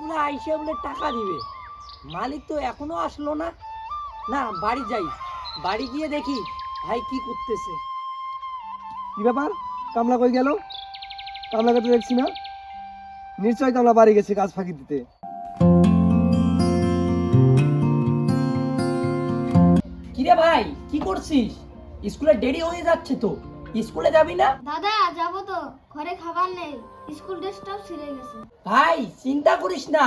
বলে আইসে বলে টাকা দিবে। মালিক তো এখনও আসলো না। না বাড়ি যাই। বাড়ি গিয়ে দেখি ভাই কি করতেছে। কি ব্যাপার? কামলা কই গেল? কামলাকে তো দেখছি না। নিশ্চয়ই কামলা বাড়ি গেছে কাজ ফাঁকি দিতে। কিরে ভাই কি করছিস? স্কুলে দেরি হয়ে যাচ্ছে তো। স্কুলে যাবি না? দাদা যাব তো। ঘরে খাবার নেই। স্কুল ড্রেসটাও ছিঁড়ে গেছে। ভাই চিন্তা করিস না।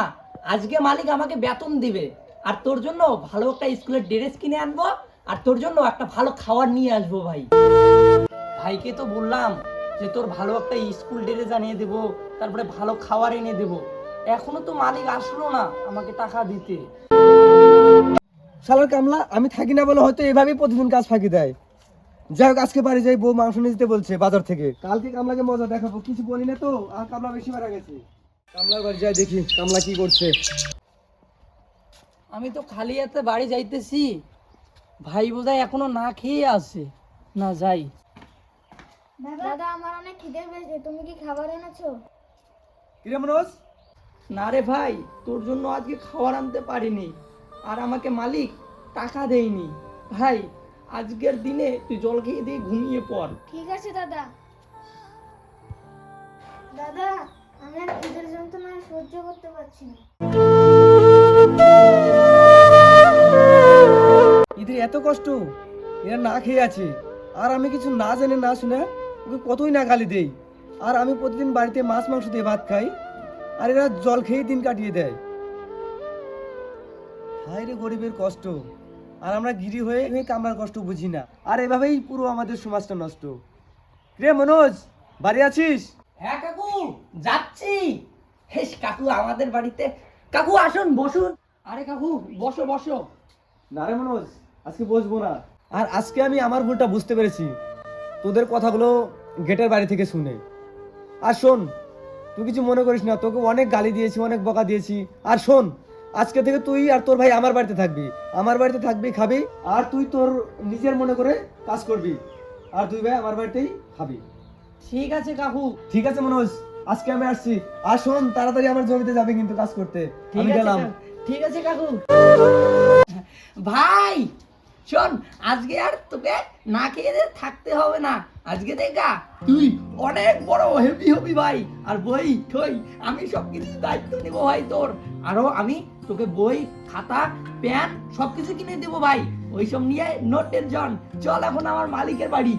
আজকে মালিক আমাকে বেতন দিবে। আর তোর জন্য ভালো একটা স্কুলের ড্রেস কিনে আনব আর তোর জন্য একটা ভালো খাবার নিয়ে আসব ভাই। ভাইকে তো বললাম যে তোর ভালো একটা স্কুল ড্রেস আনিয়ে দেবো তারপরে ভালো খাবার এনে দেবো। এখনও তো মালিক আসলো না আমাকে টাকা দিতে। শালার কামলা আমি থাকি না বলে হয়তো এভাবেই প্রতিদিন কাজ ফাঁকি দেয়। যাই হোক আজকে বাড়ি যাই বউ মাংস নিয়ে যেতে বলছে বাজার থেকে। কালকে কামলাকে মজা দেখাবো কিছু বলি না তো আর কামলা বেশি মারা গেছে। কামলার বাড়ি যাই দেখি কামলা কি করছে। আমি তো খালি হাতে বাড়ি যাইতেছি। ভাই বোধহয় এখনও না খেয়ে আছে। না যাই। দাদা আমার অনেক খিদে পেয়েছে তুমি কি খাবার এনেছো? কিরে মনোজ? না রে ভাই তোর জন্য আজকে খাবার আনতে পারিনি। আর আমাকে মালিক টাকা দেয়নি। ভাই আজকের দিনে তুই জল খেয়ে দিয়ে ঘুমিয়ে পড়। ঠিক আছে দাদা। দাদা আমি আর খিদের যন্ত্রণা সহ্য করতে পারছি না। এত কষ্ট? এরা না খেয়ে আছে। আর আমি কিছু না জেনে না শুনে ওকে কতই না গালি দেই। আর আমি প্রতিদিন বাড়িতে মাছ মাংস দিয়ে ভাত খাই। আর এরা জল খেয়ে দিন কাটিয়ে দেয়। হায় রে গরিবের কষ্ট। আর আমরা গিরি হয়ে কামড়ার কষ্ট বুঝি না। আর এভাবেই পুরো আমাদের সমাজটা নষ্ট। রে মনোজ বাড়ি আছিস? হ্যাঁ কাকু যাচ্ছি। হেস কাকু আমাদের বাড়িতে। কাকু আসুন বসুন। আরে কাকু বসো বসো। না রে মনোজ আজকে বসবো না। আর আজকে আমি আমার ভুলটা বুঝতে পেরেছি। তোদের কথাগুলো গেটের বাড়ি থেকে শুনে। আর শোন তুই কিছু মনে করিস না তোকে অনেক গালি দিয়েছি অনেক বকা দিয়েছি। আর শোন আজকে থেকে তুই আর তোর ভাই আমার বাড়িতে থাকবি। আমার বাড়িতে থাকবি খাবি আর তুই তোর নিজের মনে করে কাজ করবি। আর তুই ভাই আমার বাড়িতেই খাবি। ঠিক আছে কাকু। ঠিক আছে মনোজ। আজকে আমি আসছি। আর শোন তাড়াতাড়ি আমার জমিতে যাবে কিন্তু কাজ করতে। আমি গেলাম। ঠিক আছে কাকু। ভাই শোন আজকে আর তোকে না খেয়ে থাকতে হবে না। আজকে দেখা তুই অনেক বড় হেভি হবি ভাই। আর বই, ঠই, আমি সব কিছু দায়িত্ব নেব ভাই তোর। আরও আমি তোকে বই, খাতা, প্যান সব কিছু কিনে দেবো ভাই। ওইসব নিয়ে নো টেনশন চল এখন আমার মালিকের বাড়ি।